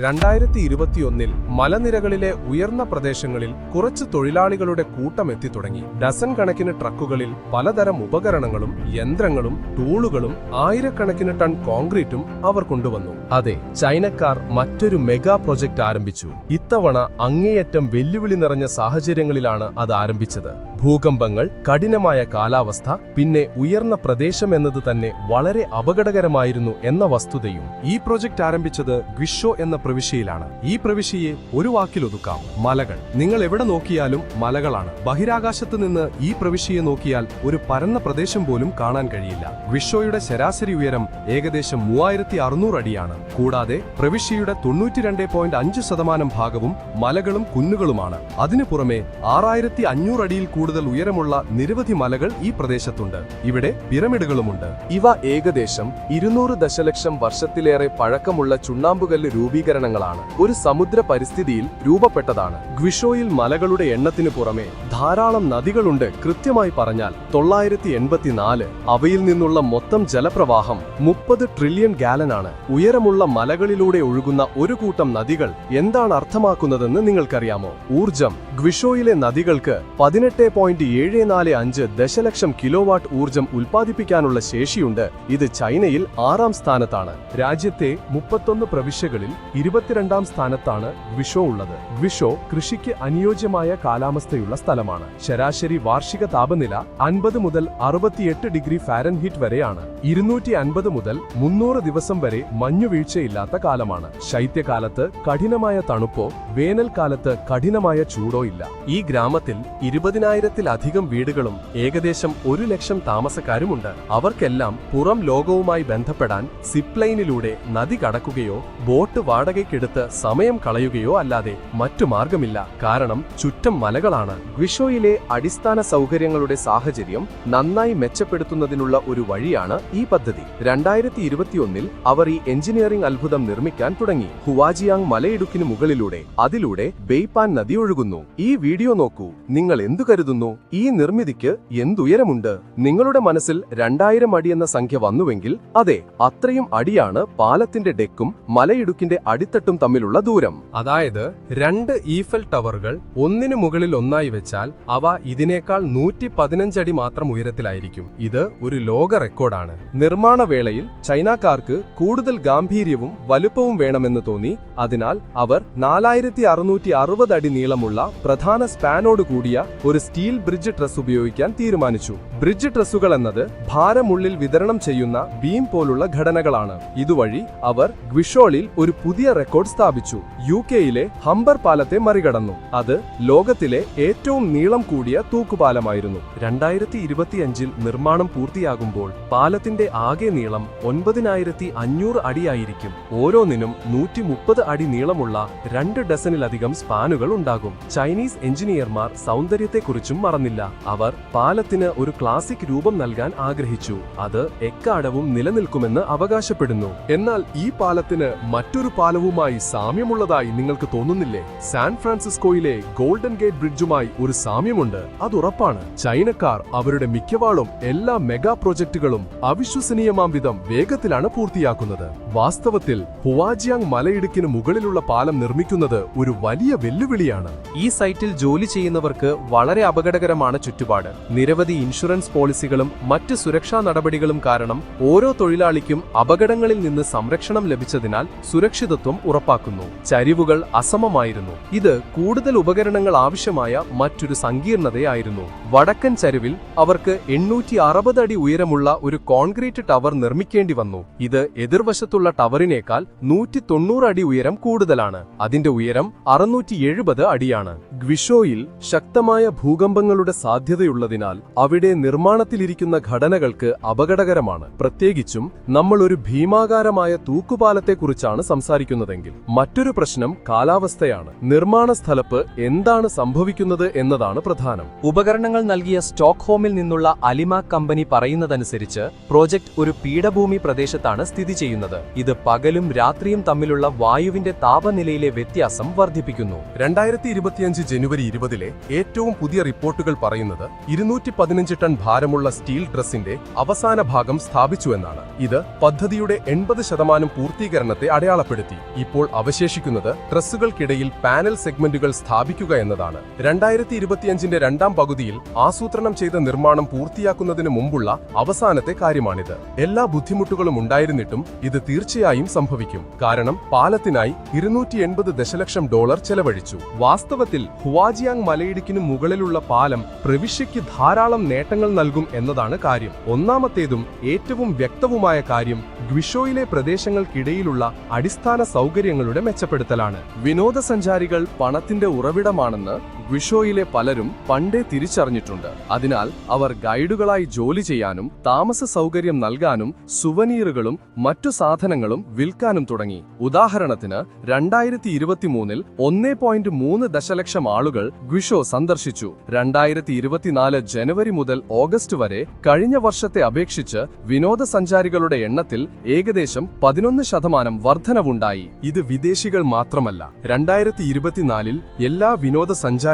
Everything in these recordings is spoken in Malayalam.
രണ്ടായിരത്തി ഇരുപത്തിയൊന്നിൽ മലനിരകളിലെ ഉയർന്ന പ്രദേശങ്ങളിൽ കുറച്ച് തൊഴിലാളികളുടെ കൂട്ടം തുടങ്ങി. ഡസൻ കണക്കിന് ട്രക്കുകളിൽ പലതരം ഉപകരണങ്ങളും യന്ത്രങ്ങളും ടൂളുകളും ആയിരക്കണക്കിന് ടൺ കോൺക്രീറ്റും അവർ കൊണ്ടുവന്നു. അതെ ചൈനക്കാർ മറ്റൊരു മെഗാ പ്രൊജക്ട് ആരംഭിച്ചു. ഇത്തവണ അങ്ങേയറ്റം വെല്ലുവിളി നിറഞ്ഞ സാഹചര്യങ്ങളിലാണ് അത് ആരംഭിച്ചത്. ഭൂകമ്പങ്ങൾ കഠിനമായ കാലാവസ്ഥ പിന്നെ ഉയർന്ന പ്രദേശം എന്നത് തന്നെ വളരെ അപകടകരമായിരുന്നു എന്ന വസ്തുതയും ഈ പ്രൊജക്ട് ആരംഭിച്ചത് ഗ്വിഷോ എന്ന പ്രവിശ്യയിലാണ്. ഈ പ്രവിശ്യയെ ഒരു വാക്കിലൊതുക്കാം. മലകൾ. നിങ്ങൾ എവിടെ നോക്കിയാലും മലകളാണ്. ബഹിരാകാശത്ത് നിന്ന് ഈ പ്രവിശ്യയെ നോക്കിയാൽ ഒരു പരന്ന പ്രദേശം പോലും കാണാൻ കഴിയില്ല. വിഷോയുടെ ശരാശരി ഉയരം ഏകദേശം മൂവായിരത്തി അറുന്നൂറ് അടിയാണ്. കൂടാതെ പ്രവിശ്യയുടെ തൊണ്ണൂറ്റിരണ്ട് പോയിന്റ് അഞ്ച് ശതമാനം ഭാഗവും മലകളും കുന്നുകളുമാണ്. അതിനു പുറമെ ആറായിരത്തി അഞ്ഞൂറ് അടിയിൽ കൂടുതൽ ഉയരമുള്ള നിരവധി മലകൾ ഈ പ്രദേശത്തുണ്ട്. ഇവിടെ പിരമിഡുകളുമുണ്ട്. ഇവ ഏകദേശം ഇരുന്നൂറ് ദശലക്ഷം വർഷത്തിലേറെ പഴക്കമുള്ള ചുണ്ണാമ്പുകല്ല് രൂപീകരണങ്ങളാണ്. ഒരു സമുദ്ര പരിസ്ഥിതിയിൽ രൂപപ്പെട്ടതാണ്. ഗ്വിഷോയിൽ മലകളുടെ എണ്ണത്തിനു പുറമെ ധാരാളം നദികളുണ്ട് കൃത്യമായി പറഞ്ഞാൽ തൊള്ളായിരത്തി എൺപത്തിനാല് അവയിൽ നിന്നുള്ള മൊത്തം ജലപ്രവാഹം മുപ്പത് ട്രില്യൺ ഗാലനാണ്. ഉയരമുള്ള മലകളിലൂടെ ഒഴുകുന്ന ഒരു കൂട്ടം നദികൾ എന്താണ് അർത്ഥമാക്കുന്നതെന്ന് നിങ്ങൾക്കറിയാമോ? ഊർജം ഗ്വിഷോയിലെ നദികൾക്ക് പതിനെട്ട് പോയിന്റ് ഏഴ് നാല് അഞ്ച് ദശലക്ഷം കിലോവാട്ട് ഊർജം ഉൽപ്പാദിപ്പിക്കാനുള്ള ശേഷിയുണ്ട്. ഇത് ചൈനയിൽ ആറാം സ്ഥാനത്താണ്. രാജ്യത്തെ മുപ്പത്തൊന്ന് പ്രവിശ്യകളിൽ ഇരുപത്തിരണ്ടാം സ്ഥാനത്താണ് ഗ്വിഷോ ഉള്ളത്. ഗ്വിഷോ കൃഷിക്ക് അനുയോജ്യമായ കാലാവസ്ഥയുള്ള സ്ഥലമാണ്. ശരാശരി വാർഷിക താപനില അൻപത് മുതൽ അറുപത്തിയെട്ട് ഡിഗ്രി ഫാരൻഹീറ്റ് വരെയാണ്. ഇരുന്നൂറ്റി അൻപത് മുതൽ മുന്നൂറ് ദിവസം വരെ മഞ്ഞുവീഴ്ചയില്ലാത്ത കാലമാണ്. ശൈത്യകാലത്ത് കഠിനമായ തണുപ്പോ വേനൽക്കാലത്ത് കഠിനമായ ചൂടോ ഇല്ല. ഈ ഗ്രാമത്തിൽ ഇരുപതിനായിരത്തിലധികം വീടുകളും ഏകദേശം ഒരു ലക്ഷം താമസക്കാരുമുണ്ട്. അവർക്കെല്ലാം പുറം ലോകവുമായി ബന്ധപ്പെടാൻ സിപ്ലൈനിലൂടെ നദി കടക്കുകയോ ബോട്ട് വാടകയ്ക്കെടുത്ത് സമയം കളയുകയോ അല്ലാതെ മറ്റു മാർഗമില്ല. കാരണം ചുറ്റം മലകളാണ്. ഗ്വിഷോയിലെ അടിസ്ഥാന സൗകര്യങ്ങളുടെ സാഹചര്യം നന്നായി മെച്ചപ്പെടുത്തുന്നതിനുള്ള ഒരു വഴിയാണ് ഈ പദ്ധതി. രണ്ടായിരത്തി ഇരുപത്തിയൊന്നിൽ അവർ ഈ എഞ്ചിനീയറിംഗ് അത്ഭുതം നിർമ്മിക്കാൻ തുടങ്ങി. ഹുവാജിയാങ് മലയിടുക്കിന് മുകളിലൂടെ അതിലൂടെ ബെയ്പാൻ നദി ഒഴുകുന്നു. ഈ വീഡിയോ നോക്കൂ. നിങ്ങൾ എന്തു കരുതുന്നു? ഈ നിർമ്മിതിക്ക് എന്തുയരമുണ്ട്? നിങ്ങളുടെ മനസ്സിൽ രണ്ടായിരം എന്ന സംഖ്യ വന്നുവെങ്കിൽ അതെ അത്രയും അടിയാണ് പാലത്തിന്റെ ഡെക്കും മലയിടുക്കിന്റെ അടിത്തട്ടും തമ്മിലുള്ള ദൂരം. അതായത് രണ്ട് ഈഫൽ ടവറുകൾ ഒന്നിനു മുകളിൽ ഒന്നായി വെച്ചാൽ അവ ഇതിനേക്കാൾ നൂറ്റി പതിനഞ്ചടി മാത്രം ഉയരത്തിലായിരിക്കും. ഇത് ഒരു ലോക റെക്കോർഡാണ്. നിർമ്മാണ വേളയിൽ ചൈനക്കാർക്ക് കൂടുതൽ ഗാംഭീര്യവും വലുപ്പവും വേണമെന്ന് തോന്നി. അതിനാൽ അവർ നാലായിരത്തി അറുന്നൂറ്റി അറുപത് അടി നീളമുള്ള പ്രധാന സ്പാനോട് കൂടിയ ഒരു സ്റ്റീൽ ബ്രിഡ്ജ് ട്രസ് ഉപയോഗിക്കാൻ തീരുമാനിച്ചു. ബ്രിഡ്ജ് ട്രസ്സുകൾ എന്നത് ഭാരമുള്ളിൽ വിതരണം ചെയ്യുന്ന ബീം പോലുള്ള ഘടനകളാണ്. ഇതുവഴി അവർ ഗ്വിഷോളിൽ ഒരു പുതിയ റെക്കോർഡ് സ്ഥാപിച്ചു. യു കെയിലെ ഹംബർ പാലത്തെ മറികടന്നു. അത് ലോകത്തിലെ ഏറ്റവും നീളം കൂടിയ തൂക്കുപാലമായിരുന്നു. രണ്ടായിരത്തി ഇരുപത്തിയഞ്ചിൽ നിർമ്മാണം പൂർത്തിയാകുമ്പോൾ പാലത്തിന്റെ ആകെ നീളം ഒൻപതിനായിരത്തി അഞ്ഞൂറ് അടിയായിരിക്കും. ഓരോന്നിനും നൂറ്റി മുപ്പത് അടി നീളമുള്ള രണ്ട് ഡസനിലധികം സ്പാനുകൾ ഉണ്ടാകും. ചൈനീസ് എഞ്ചിനീയർമാർ സൗന്ദര്യത്തെക്കുറിച്ചും മറന്നില്ല. അവർ പാലത്തിന് ഒരു ക്ലാസിക് രൂപം നൽകാൻ ആഗ്രഹിച്ചു. അത് എക്കാലവും നിലനിൽക്കുമെന്ന് അവകാശപ്പെടുന്നു. എന്നാൽ ഈ പാലത്തിന് മറ്റൊരു പാലവുമായി സാമ്യമുള്ളതായി നിങ്ങൾക്ക് തോന്നുന്നില്ലേ? സാൻ ഫ്രാൻസിസ്കോയിലെ ഗോൾഡൻ ഗേറ്റ് ബ്രിഡ്ജുമായി ഒരു സാമ്യമുണ്ട്. അത് ഉറപ്പാണ്. ചൈനക്കാർ അവരുടെ മിക്കവാളും എല്ലാ മെഗാ പ്രോജക്റ്റുകളും അവിശ്വസനീയമാം വിധം വേഗത്തിലാണ് പൂർത്തിയാക്കുന്നത്. വാസ്തവത്തിൽ ഹുവാജിയാങ് മലയിടുക്കിന് മുകളിലുള്ള പാലം നിർമ്മിക്കുന്നത് ഒരു വലിയ വെല്ലുവിളിയാണ്. ഈ സൈറ്റിൽ ജോലി ചെയ്യുന്നവർക്ക് വളരെ അപകടകരമാണ് ചുറ്റുപാട്. നിരവധി ഇൻഷുറൻസ് പോളിസികളും മറ്റ് സുരക്ഷാ നടപടികളും കാരണം ഓരോ തൊഴിലാളിക്കും അപകടങ്ങളിൽ നിന്ന് സംരക്ഷണം ലഭിച്ചതിനാൽ സുരക്ഷിതത്വം ഉറപ്പാക്കുന്നു. ചരിവുകൾ അസമമായിരുന്നു. ഇത് കൂടുതൽ ഉപകരണങ്ങൾ ആവശ്യമായ മറ്റൊരു സങ്കീർണതയായിരുന്നു. വടക്കൻ ചരിവിൽ അവർക്ക് എണ്ണൂറ്റി അറുപത് അടി ഉയരമുള്ള ഒരു കോൺക്രീറ്റ് ടവർ നിർമ്മിക്കേണ്ടി വന്നു. ഇത് എതിർവശത്തുള്ള ടവറിനേക്കാൾ നൂറ്റി തൊണ്ണൂറ് അടി ഉയരം കൂടുതലാണ്. അതിന്റെ ഉയരം അറുന്നൂറ്റി എഴുപത് അടിയാണ്. ഗ്വിഷോയിൽ ശക്തമായ ഭൂകമ്പങ്ങളുടെ സാധ്യതയുള്ളതിനാൽ അവിടെ നിർമ്മാണത്തിലിരിക്കുന്ന ഘടനകൾക്ക് അപകടകരമാണ്. പ്രത്യേകിച്ചും നമ്മൾ ഒരു ഭീമാകാരമായ തൂക്കുപാലത്തെക്കുറിച്ചാണ് സംസാരിക്കുന്നതെങ്കിൽ. മറ്റൊരു പ്രശ്നം കാലാവസ്ഥയാണ്. നിർമ്മാണ സ്ഥലപ്പ് എന്താണ് സംഭവിക്കുന്നത് എന്നതാണ് പ്രധാനം. ഉപകരണങ്ങൾ നൽകിയ സ്റ്റോക്ക്ഹോമിൽ നിന്നുള്ള അലിമ കമ്പനി പറയുന്നതനുസരിച്ച് പ്രോജക്ട് ഒരു പീഠഭൂമി പ്രദേശത്താണ് സ്ഥിതി ചെയ്യുന്നത്. ഇത് പകലും രാത്രിയും തമ്മിലുള്ള വായുവിന്റെ താപനിലയിലെ വ്യത്യാസം വർദ്ധിപ്പിക്കുന്നു. രണ്ടായിരത്തി ഇരുപത്തിയഞ്ച് ജനുവരി ഇരുപതിലെ ഏറ്റവും പുതിയ റിപ്പോർട്ടുകൾ പറയുന്നത് ഇരുന്നൂറ്റി പതിനഞ്ച് ടൺ ഭാരമുള്ള സ്റ്റീൽ ഡ്രസ്സിന്റെ അവസാന ഭാഗം സ്ഥാപിച്ചുവെന്നാണ് ഇത് പദ്ധതിയുടെ എൺപത് ശതമാനം പൂർത്തീകരണത്തെ അടയാളപ്പെടുത്തി. ഇപ്പോൾ അവശേഷിക്കുന്നത് ഡ്രസ്സുകൾക്കിടയിൽ പാനൽ സെഗ്മെന്റുകൾ സ്ഥാപിക്കുക എന്നതാണ്. രണ്ടായിരത്തി ഇരുപത്തിയഞ്ചിന്റെ രണ്ടാം പകുതിയിൽ ആസൂത്രണം ചെയ്ത നിർമ്മാണം പൂർത്തിയാക്കുന്നതിന് മുമ്പുള്ള അവസാനത്തെ കാര്യമാണിത്. എല്ലാ ബുദ്ധിമുട്ടുകളും ഉണ്ടായിരുന്നിട്ടും ഇത് തീർച്ചയായും സംഭവിക്കും. കാരണം പാലത്തിനായി ഇരുന്നൂറ്റി എൺപത് ദശലക്ഷം ഡോളർ ചെലവഴിച്ചു. വാസ്തവത്തിൽ ഹുവാജിയാങ് മലയിടുക്കിനു മുകളിലുള്ള പാലം പ്രവിശ്യയ്ക്ക് ധാരാളം നേട്ടങ്ങൾ നൽകും എന്നതാണ് കാര്യം. ഒന്നാമത്തേതും ഏറ്റവും വ്യക്തവുമായ കാര്യം ഗ്വിഷോയിലെ പ്രദേശങ്ങൾക്കിടയിലുള്ള അടിസ്ഥാന സൗകര്യങ്ങളുടെ മെച്ചപ്പെടുത്തലാണ്. വിനോദസഞ്ചാരികൾ പണത്തിന്റെ ഉറവിടമാണെന്ന് ഗ്വിഷോയിലെ പലരും പണ്ടേ തിരിച്ചറിഞ്ഞിട്ടുണ്ട്. അതിനാൽ അവർ ഗൈഡുകളായി ജോലി ചെയ്യാനും താമസ സൗകര്യം നൽകാനും സുവനീറുകളും മറ്റു സാധനങ്ങളും വിൽക്കാനും തുടങ്ങി. ഉദാഹരണത്തിന് രണ്ടായിരത്തി ഇരുപത്തിമൂന്നിൽ ഒന്നേ പോയിന്റ് മൂന്ന് ദശലക്ഷം ആളുകൾ ഗ്വിഷോ സന്ദർശിച്ചു. രണ്ടായിരത്തി ഇരുപത്തിനാല് ജനുവരി മുതൽ ഓഗസ്റ്റ് വരെ കഴിഞ്ഞ വർഷത്തെ അപേക്ഷിച്ച് വിനോദസഞ്ചാരികളുടെ എണ്ണത്തിൽ ഏകദേശം പതിനൊന്ന് ശതമാനം വർധനവുണ്ടായി. ഇത് വിദേശികൾ മാത്രമല്ല. രണ്ടായിരത്തി ഇരുപത്തിനാലിൽ എല്ലാ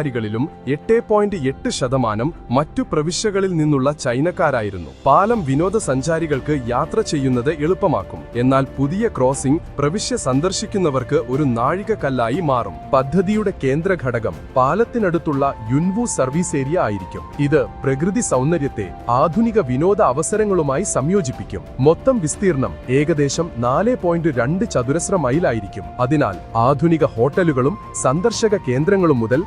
വിനോദസഞ്ചാരികളിലും എട്ട് പോയിന്റ് എട്ട് ശതമാനം മറ്റു പ്രവിശ്യകളിൽ നിന്നുള്ള ചൈനക്കാരായിരുന്നു. പാലം വിനോദസഞ്ചാരികൾക്ക് യാത്ര ചെയ്യുന്നത് എളുപ്പമാക്കും. എന്നാൽ പുതിയ ക്രോസിംഗ് പ്രവിശ്യ സന്ദർശിക്കുന്നവർക്ക് ഒരു നാഴികക്കല്ലായി മാറും. പദ്ധതിയുടെ കേന്ദ്ര ഘടകം പാലത്തിനടുത്തുള്ള യുൻവു സർവീസ് ഏരിയ ആയിരിക്കും. ഇത് പ്രകൃതി സൗന്ദര്യത്തെ ആധുനിക വിനോദ അവസരങ്ങളുമായി സംയോജിപ്പിക്കും. മൊത്തം വിസ്തീർണം ഏകദേശം നാല് പോയിന്റ് രണ്ട് ചതുരശ്ര മൈലായിരിക്കും. അതിനാൽ ആധുനിക ഹോട്ടലുകളും സന്ദർശക കേന്ദ്രങ്ങളും മുതൽ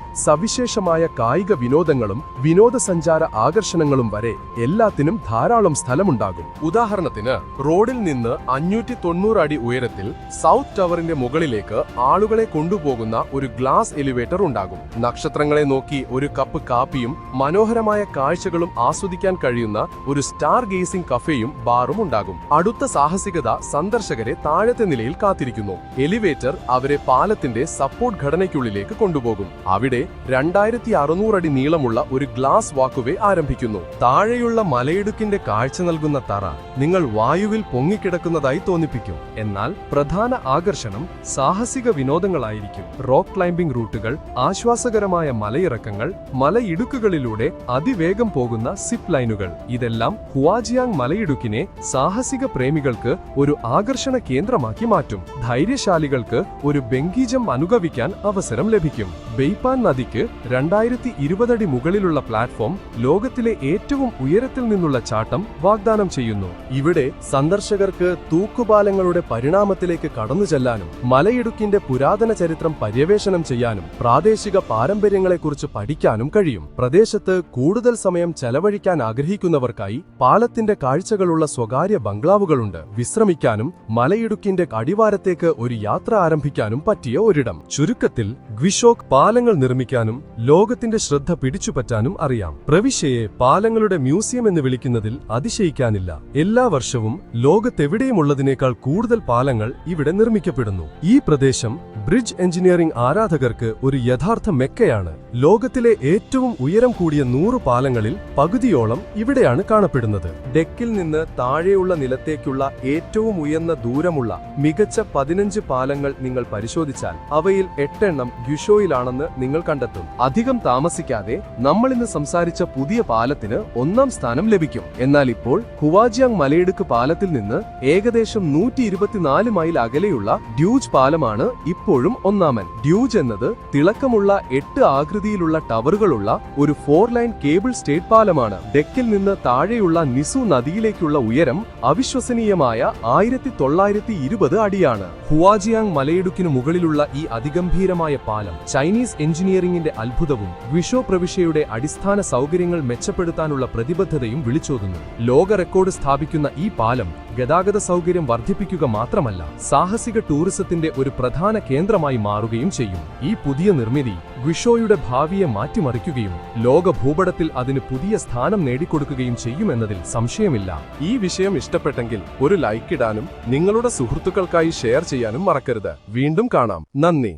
സവിശേഷമായ കായിക വിനോദങ്ങളും വിനോദസഞ്ചാര ആകർഷണങ്ങളും വരെ എല്ലാത്തിനും ധാരാളം സ്ഥലമുണ്ടാകും. ഉദാഹരണത്തിന് റോഡിൽ നിന്ന് അഞ്ഞൂറ്റി തൊണ്ണൂറ് അടി ഉയരത്തിൽ സൗത്ത് ടവറിന്റെ മുകളിലേക്ക് ആളുകളെ കൊണ്ടുപോകുന്ന ഒരു ഗ്ലാസ് എലിവേറ്റർ ഉണ്ടാകും. നക്ഷത്രങ്ങളെ നോക്കി ഒരു കപ്പ് കാപ്പിയും മനോഹരമായ കാഴ്ചകളും ആസ്വദിക്കാൻ കഴിയുന്ന ഒരു സ്റ്റാർ ഗേസിംഗ് കഫേയും ബാറും ഉണ്ടാകും. അടുത്ത സാഹസികത സന്ദർശകരെ താഴത്തെ നിലയിൽ കാത്തിരിക്കുന്നു. എലിവേറ്റർ അവരെ പാലത്തിന്റെ സപ്പോർട്ട് ഘടനയ്ക്കുള്ളിലേക്ക് കൊണ്ടുപോകും. അവിടെ രണ്ടായിരത്തി അറുന്നൂറടി നീളമുള്ള ഒരു ഗ്ലാസ് വാക്കുവേ ആരംഭിക്കുന്നു. താഴെയുള്ള മലയിടുക്കിന്റെ കാഴ്ച നൽകുന്ന തറ നിങ്ങൾ വായുവിൽ പൊങ്ങിക്കിടക്കുന്നതായി തോന്നിപ്പിക്കും. എന്നാൽ പ്രധാന ആകർഷണം സാഹസിക വിനോദങ്ങളായിരിക്കും. റോക്ക് ക്ലൈംബിംഗ് റൂട്ടുകൾ ആശ്വാസകരമായ മലയിറക്കങ്ങൾ മലയിടുക്കുകളിലൂടെ അതിവേഗം പോകുന്ന സിപ്പ് ലൈനുകൾ. ഇതെല്ലാം ഹുവാജിയാങ് മലയിടുക്കിനെ സാഹസിക പ്രേമികൾക്ക് ഒരു ആകർഷണ കേന്ദ്രമാക്കി മാറ്റും. ധൈര്യശാലികൾക്ക് ഒരു ബെങ്കീജം അനുഗവിക്കാൻ അവസരം ലഭിക്കും. ബെയ്പാൻ നദിക്ക് രണ്ടായിരത്തി ഇരുപതടി മുകളിലുള്ള പ്ലാറ്റ്ഫോം ലോകത്തിലെ ഏറ്റവും ഉയരത്തിൽ നിന്നുള്ള ചാട്ടം വാഗ്ദാനം ചെയ്യുന്നു. ഇവിടെ സന്ദർശകർക്ക് തൂക്കുപാലങ്ങളുടെ പരിണാമത്തിലേക്ക് കടന്നു ചെല്ലാനും മലയിടുക്കിന്റെ പുരാതന ചരിത്രം പര്യവേഷണം ചെയ്യാനും പ്രാദേശിക പാരമ്പര്യങ്ങളെക്കുറിച്ച് പഠിക്കാനും കഴിയും. പ്രദേശത്ത് കൂടുതൽ സമയം ചെലവഴിക്കാൻ ആഗ്രഹിക്കുന്നവർക്കായി പാലത്തിന്റെ കാഴ്ചകളുള്ള സ്വകാര്യ ബംഗ്ലാവുകളുണ്ട്. വിശ്രമിക്കാനും മലയിടുക്കിന്റെ അടിവാരത്തേക്ക് ഒരു യാത്ര ആരംഭിക്കാനും പറ്റിയ ഒരിടം. ചുരുക്കത്തിൽ ഗ്വിഷോക് പാലങ്ങൾ നിർമ്മിക്കാനും ലോകത്തിന്റെ ശ്രദ്ധ പിടിച്ചുപറ്റാനും അറിയാം. പ്രവിശ്യയെ പാലങ്ങളുടെ മ്യൂസിയം എന്ന് വിളിക്കുന്നതിൽ അതിശയിക്കാനില്ല. എല്ലാ വർഷവും ലോകത്തെവിടെയുമുള്ളതിനേക്കാൾ കൂടുതൽ പാലങ്ങൾ ഇവിടെ നിർമ്മിക്കപ്പെടുന്നു. ഈ പ്രദേശം ബ്രിഡ്ജ് എഞ്ചിനീയറിംഗ് ആരാധകർക്ക് ഒരു യഥാർത്ഥ മെക്കയാണ്. ലോകത്തിലെ ഏറ്റവും ഉയരം കൂടിയ നൂറ് പാലങ്ങളിൽ പകുതിയോളം ഇവിടെയാണ് കാണപ്പെടുന്നത്. ഡെക്കിൽ നിന്ന് താഴെയുള്ള നിലത്തേക്കുള്ള ഏറ്റവും ഉയർന്ന ദൂരമുള്ള മികച്ച പതിനഞ്ച് പാലങ്ങൾ നിങ്ങൾ പരിശോധിച്ചാൽ അവയിൽ എട്ടെണ്ണം ഗ്യുഷോയിലാണെന്ന് നിങ്ങൾ കണ്ടെത്തും. അധികം താമസിക്കാതെ നമ്മൾ ഇന്ന് സംസാരിച്ച പുതിയ പാലത്തിന് ഒന്നാം സ്ഥാനം ലഭിക്കും. എന്നാൽ ഇപ്പോൾ ഹുവാജിയാങ് മലയിടുക്ക് പാലത്തിൽ നിന്ന് ഏകദേശം നൂറ്റി ഇരുപത്തിനാല് മൈൽ അകലെയുള്ള ഡ്യൂജ് പാലമാണ് ഇപ്പോഴും ഒന്നാമൻ. ഡ്യൂജ് എന്നത് തിളക്കമുള്ള എട്ട് ആകൃതിയിലുള്ള ടവറുകളുള്ള ഒരു ഫോർ ലൈൻ കേബിൾ സ്റ്റേറ്റ് പാലമാണ്. ഡെക്കിൽ നിന്ന് താഴെയുള്ള നിസു നദിയിലേക്കുള്ള ഉയരം അവിശ്വസനീയമായ ആയിരത്തി തൊള്ളായിരത്തി ഇരുപത് അടിയാണ്. ഹുവാജിയാങ് മലയിടുക്കിനു മുകളിലുള്ള ഈ അതിഗംഭീരമായ പാലം ചൈനീസ് എഞ്ചിനീയറിംഗിന്റെ അത്ഭുതവും വിഷോ പ്രവിശ്യയുടെ അടിസ്ഥാന സൗകര്യങ്ങൾ മെച്ചപ്പെടുത്താനുള്ള പ്രതിബദ്ധതയും വിളിച്ചോതുന്നു. ലോക റെക്കോർഡ് സ്ഥാപിക്കുന്ന ഈ പാലം ഗതാഗത സൗകര്യം വർദ്ധിപ്പിക്കുക മാത്രമല്ല സാഹസിക ടൂറിസത്തിന്റെ ഒരു പ്രധാന കേന്ദ്രമായി മാറുകയും ചെയ്യും. ഈ പുതിയ നിർമ്മിതി വിഷോയുടെ ഭാവിയെ മാറ്റിമറിക്കുകയും ലോക ഭൂപടത്തിൽ അതിന് പുതിയ സ്ഥാനം നേടിക്കൊടുക്കുകയും ചെയ്യുമെന്നതിൽ സംശയമില്ല. ഈ വിഷയം ഇഷ്ടപ്പെട്ടെങ്കിൽ ഒരു ലൈക്ക് ഇടാനും നിങ്ങളുടെ സുഹൃത്തുക്കൾക്കായി ഷെയർ ചെയ്യാനും മറക്കരുത്. വീണ്ടും കാണാം. നന്ദി.